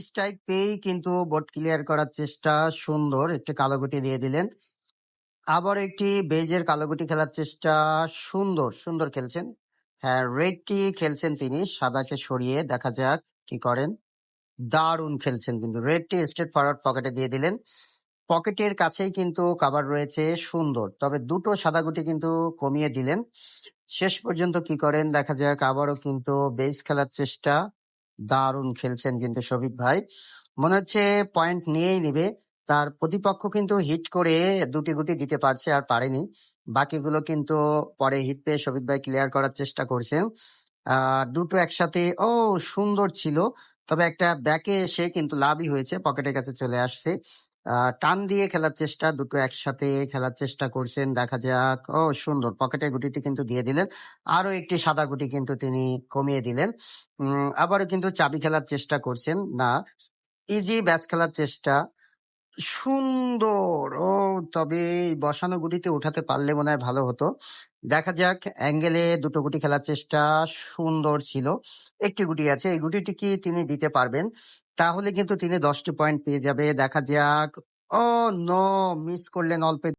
Strike পেয়েই কিন্তু board clear করার চেষ্টা সুন্দর। একটি কালো গুটি দিয়ে দিলেন। আবার একটি বেজের কালো গুটি খেলার চেষ্টা সুন্দর সুন্দর খেলছেন। হ্যাঁ রেডটি খেলছেন তিনি, সাদাকে সরিয়ে দেখা যাক কি করেন। দারুণ খেলছেন কিন্তু। রেডটি স্টেট ফরওয়ার্ড পকেটে দিয়ে দিলেন। পকেটের কাছেই কিন্তু কাবার রয়েছে সুন্দর। তবে দুটো সাদা গুটি কিন্তু কমিয়ে দিলেন। শেষ পর্যন্ত কি করেন দেখা যাক। আবারও কিন্তু বেস খেলার চেষ্টা। দারুণ খেলছেন কিন্তু শফিক ভাই। মনে হচ্ছে পয়েন্ট নিয়েই নিবে। তার প্রতিপক্ষ কিন্তু হিট করে দুটি গুটি দিতে পারছে আর পারেনি। বাকিগুলো কিন্তু পরে হিট পেয়ে শফিক ভাই ক্লিয়ার করার চেষ্টা করছেন। আর দুটো একসাথে, ও, সুন্দর ছিল। তবে একটা ব্যাকে এসে কিন্তু লাভই হয়েছে পকেটের কাছে চলে আসছে। টান দিয়ে খেলার চেষ্টা, দুটো একসাথে খেলার চেষ্টা করছেন, দেখা যাক। ও, সুন্দর, পকেটের গুটিটি কিন্তু দিয়ে দিলেন। আরও একটি সাদা গুটি কিন্তু তিনি কমিয়ে দিলেন। আবারও কিন্তু চাবি খেলার চেষ্টা করছেন। না, ইজি ব্যাস খেলার চেষ্টা। সুন্দর, ও তবে বসানো গুটিতে উঠাতে পারলে মনে হয় ভালো হতো। দেখা যাক, অ্যাঙ্গেলে দুটো গুটি খেলার চেষ্টা সুন্দর ছিল। একটি গুটি আছে, এই গুটিটি কি তিনি দিতে পারবেন? তাহলে কিন্তু তিনি দশটি পয়েন্ট পেয়ে যাবে। দেখা যাক। ও, নো, মিস করলেন অল্পে।